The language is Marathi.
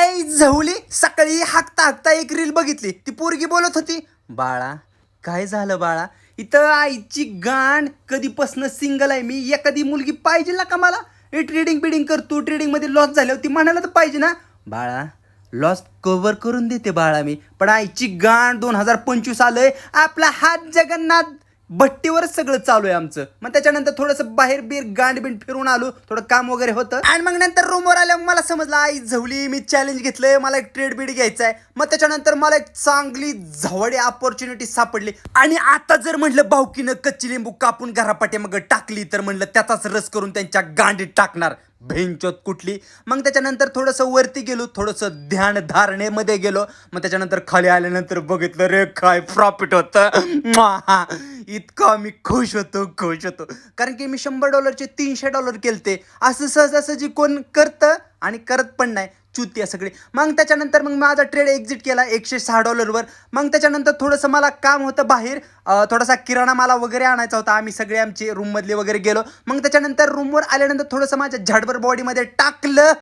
ऐ झवली सकाळी हाकता हाकता एक रील बघितली. ती पोरगी बोलत होती बाळा काय झालं बाळा? इथं आईची गाण कधीपासनं सिंगल आहे. मी एखादी मुलगी पाहिजे ना का मला? हे ट्रेडिंग बिडिंग करतो ट्रेडिंगमध्ये लॉस झाल्यावर ती म्हणायला तर पाहिजे ना. बाळा लॉस कव्हर करून देते बाळा मी पण आईची गाण दोन हजार पंचवीस आलंय. आपला हात जगन्नाथ भट्टीवरच सगळं चालू आहे आमचं. मग त्याच्यानंतर थोडंसं बाहेर बीर गांड बिंड फिरून आलो. थोडं काम वगैरे होतं. आणि मग नंतर रूमवर आल्यावर मला समजलं आई झवली मी चॅलेंज घेतलंय. मला एक ट्रेड बीड घ्यायचा आहे. मग त्याच्यानंतर मला एक चांगली झवडी ऑपॉर्च्युनिटी सापडली. आणि आता जर म्हटलं भाऊकीनं कच्ची लिंबू कापून घरापाठी मग टाकली तर म्हणलं त्याचाच रस करून त्यांच्या गांडीत टाकणार. भेंचोत कुठली. मग त्याच्यानंतर थोडंसं वरती गेलो. थोडंसं ध्यान धारणेमध्ये गेलो. मग त्याच्यानंतर खाली आल्यानंतर बघितलं रे काय प्रॉफिट होतं. इतका मी खुश होतो खुश होतो. कारण की मी शंभर डॉलरचे तीनशे डॉलर केलते. असं सहजासहजी कोण करतं आणि करत पण नाही. चुती सगळी. मग त्याच्यानंतर मग माझा ट्रेड एक्झिट केला एकशे सहा डॉलरवर. मग त्याच्यानंतर थोडंसं मला काम होतं बाहेर. थोडासा किराणा मला वगैरे आणायचा होता. आम्ही सगळे आमचे रूममधले वगैरे गेलो. मग त्याच्यानंतर रूमवर आल्यानंतर थोडंसं माझ्या झाडभर बॉडीमध्ये टाकलं.